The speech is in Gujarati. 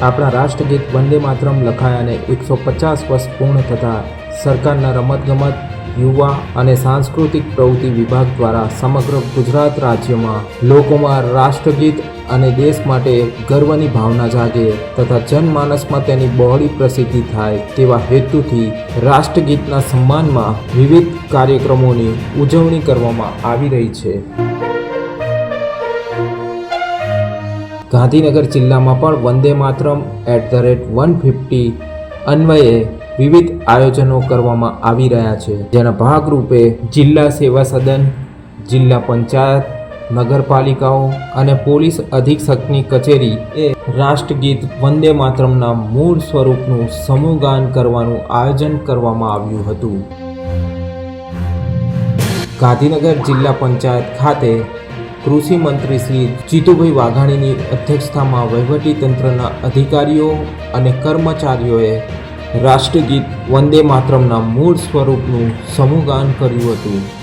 આપણા રાષ્ટ્રગીત વંદે માતરમ લખાયાને એકસો પચાસ વર્ષ પૂર્ણ થતાં સરકારના રમતગમત, યુવા અને સાંસ્કૃતિક પ્રવૃત્તિ વિભાગ દ્વારા સમગ્ર ગુજરાત રાજ્યમાં લોકોમાં રાષ્ટ્રગીત અને દેશ માટે ગર્વની ભાવના જાગે તથા જનમાનસમાં તેની બહોળી પ્રસિદ્ધિ થાય તેવા હેતુથી રાષ્ટ્રગીતના સન્માનમાં વિવિધ કાર્યક્રમોની ઉજવણી કરવામાં આવી રહી છે. ગાંધીનગર જિલ્લામાં પણ Vande Mataram at the rate one fifty અન્વયે વિવિધ આયોજનો કરવામાં આવી રહ્યા છે. જેના ભાગરૂપે જિલ્લા સેવા સદન, જિલ્લા પંચાયત, નગરપાલિકાઓ અને પોલીસ અધિક્ષકની કચેરી એ રાષ્ટ્રગીત વંદે માતરમના મૂળ સ્વરૂપનું સમૂહગાન કરવાનું આયોજન કરવામાં આવ્યું હતું. ગાંધીનગર જિલ્લા પંચાયત ખાતે કૃષિ મંત્રી શ્રી જીતુભાઈ વાઘાણીની અધ્યક્ષતામાં વહીવટી તંત્રના અધિકારીઓ અને કર્મચારીઓએ રાષ્ટ્રગીત વંદે માતરમના મૂળ સ્વરૂપનું સમૂહગાન કર્યું હતું.